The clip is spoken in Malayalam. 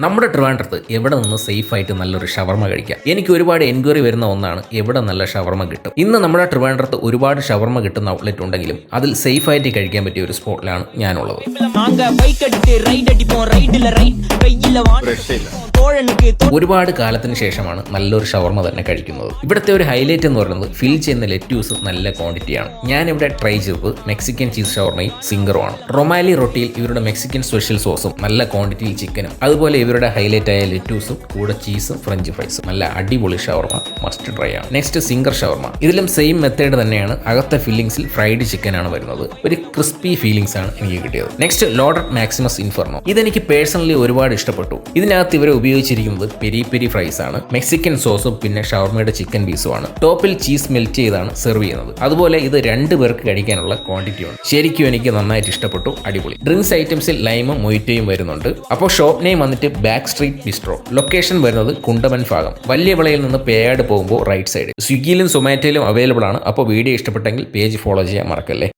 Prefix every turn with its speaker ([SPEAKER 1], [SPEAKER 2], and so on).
[SPEAKER 1] നമ്മുടെ ട്രിവാൻഡ്രത്ത് എവിടെ നിന്ന് സേഫ് ആയിട്ട് നല്ലൊരു ഷവർമ കഴിക്കാം? എനിക്ക് ഒരുപാട് എൻക്വയറി വരുന്ന ഒന്നാണ് എവിടെ നല്ല ഷവർമ കിട്ടും. ഇന്ന് നമ്മുടെ ട്രിവാൻഡ്രത്ത് ഒരുപാട് ഷവർമ കിട്ടുന്ന ഔട്ട്ലെറ്റ് ഉണ്ടെങ്കിലും അതിൽ സേഫ് ആയിട്ട് കഴിക്കാൻ പറ്റിയ ഒരു സ്പോട്ടിലാണ് ഞാനുള്ളത്. ഒരുപാട് കാലത്തിന് ശേഷമാണ് നല്ലൊരു ഷവർമ തന്നെ കഴിക്കുന്നത്. ഇവിടുത്തെ ഒരു ഹൈലൈറ്റ് എന്ന് പറയുന്നത് ഫിൽ ചെയ്യുന്ന ലെറ്റ്യൂസ് നല്ല ക്വാണ്ടിറ്റിയാണ് ഞാൻ ഇവിടെ ട്രൈ ചെയ്തത് മെക്സിക്കൻ ചീസ് ഷവർമയും സിംഗറുമാണ് റൊമാലി റൊട്ടിയിൽ ഇവരുടെ മെക്സിക്കൻ സ്പെഷ്യൽ സോസും നല്ല ക്വാണ്ടിറ്റിയിൽ ചിക്കനും അതുപോലെ ഇവരുടെ ഹൈലൈറ്റ് ആയ ലെറ്റ്യൂസും കൂടെ ചീസും ഫ്രഞ്ച് ഫ്രൈസും നല്ല അടിപൊളി ഷവർമ മസ്റ്റ് ട്രൈ ആണ്. നെക്സ്റ്റ് സിംഗർ ഷവർമ. ഇതിലും സെയിം മെത്തേഡ് തന്നെയാണ് അകത്തെ ഫില്ലിംഗ്സിൽ ഫ്രൈഡ് ചിക്കൻ ആണ് വരുന്നത്. ഒരു ക്രിസ്പി ഫീലിംഗ്സ് ആണ് എനിക്ക് കിട്ടിയത്. നെക്സ്റ്റ് ലോഡർ മാക്സിമസ് ഇൻഫർണോ ഇതെനിക്ക് പേഴ്സണലി ഒരുപാട് ഇഷ്ടപ്പെട്ടു. ഇതിനകത്ത് ഇവരെ ഉപയോഗിച്ചിരിക്കുന്നത് പെരി പെരി ഫ്രൈസ് ആണ്. മെക്സിക്കൻ സോസും പിന്നെ ഷവർമയുടെ ചിക്കൻ പീസും ആണ്. ടോപ്പിൽ ചീസ് മെൽറ്റ് ചെയ്താണ് സെർവ് ചെയ്യുന്നത്. അതുപോലെ ഇത് രണ്ട് പേർക്ക് കഴിക്കാനുള്ള ക്വാണ്ടിറ്റി ഉണ്ട്. ശരിക്കും എനിക്ക് നന്നായിട്ട് ഇഷ്ടപ്പെട്ടു. അടിപൊളി. ഡ്രിങ്ക്സ് ഐറ്റംസിൽ ലൈമും മൊയ്റ്റയും വരുന്നുണ്ട്. അപ്പോൾ ഷോപ്പ് നെയിം വന്നിട്ട് ബാക്ക് സ്ട്രീറ്റ് ബിസ്ട്രോ. ലൊക്കേഷൻ വരുന്നത് കുണ്ടമൻ ഭാഗം. വലിയ വിളയിൽ നിന്ന് പേയാട് പോകുമ്പോൾ റൈറ്റ് സൈഡ്. സ്വിഗ്ഗിയിലും സൊമാറ്റോയിലും അവൈലബിൾ ആണ്. അപ്പോൾ വീഡിയോ ഇഷ്ടപ്പെട്ടെങ്കിൽ പേജ് ഫോളോ ചെയ്യാൻ മറക്കല്ലേ?